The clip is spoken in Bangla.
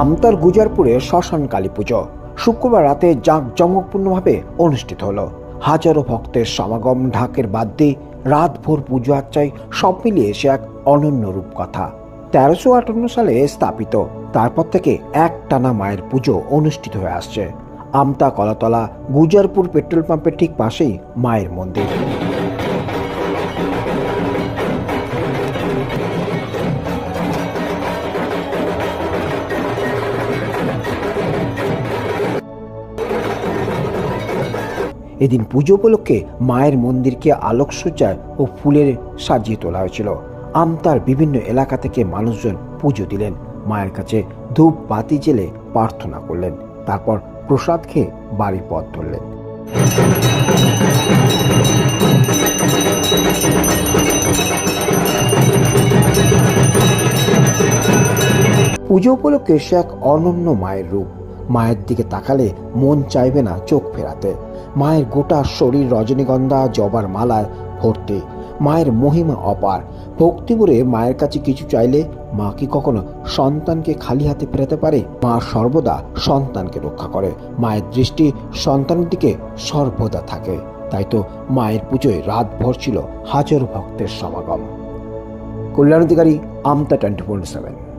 আমতার গুজারপুরে শ্মশান কালী পুজো। শুক্রবার রাতে জাঁকজমকপূর্ণভাবে অনুষ্ঠিত হলো। হাজারো ভক্তের সমাগম, ঢাকের বাদ্যে রাতভর পুজো আর্চায় সব মিলিয়ে সে এক অনন্য রূপকথা। তেরোশো আটান্ন সালে স্থাপিত, তারপর থেকে এক টানা মায়ের পুজো অনুষ্ঠিত হয়ে আসছে। আমতা কলাতলা গুজারপুর পেট্রোল পাম্পের ঠিক পাশেই মায়ের মন্দির। এদিন পুজো উপলক্ষে মায়ের মন্দিরকে আলোকসজ্জায় ও ফুলের সাজিয়ে তোলা হয়েছিল। আমতার বিভিন্ন এলাকা থেকে মানুষজন পুজো দিলেন। মায়ের কাছে ধূপ, বাতি জেলে প্রার্থনা করলেন। তারপর প্রসাদ খেয়ে বাড়ির পথ ধরলেন। পুজো উপলক্ষে সে এক অনন্য মায়ের রূপ। মায়ের দিকে তাকালে মন চাইবে না চোখ ফেরাতে। মায়ের গোটা শরীর রজনীগন্ধা, জবার মালায় ভর্তি। মায়ের মহিমা অপার। ভক্তি করে মায়ের কাছে কিছু চাইলে মা কি কখনো সন্তানকে খালি হাতে ফেরাতে পারে? মা সর্বদা সন্তানকে রক্ষা করে। মায়ের দৃষ্টি সন্তানের দিকে সর্বদা থাকে। তাই তো মায়ের পুজোয় রাত ভর ছিল হাজারো ভক্তের সমাগম। Kalyan Adhikari Amta twenty four seven.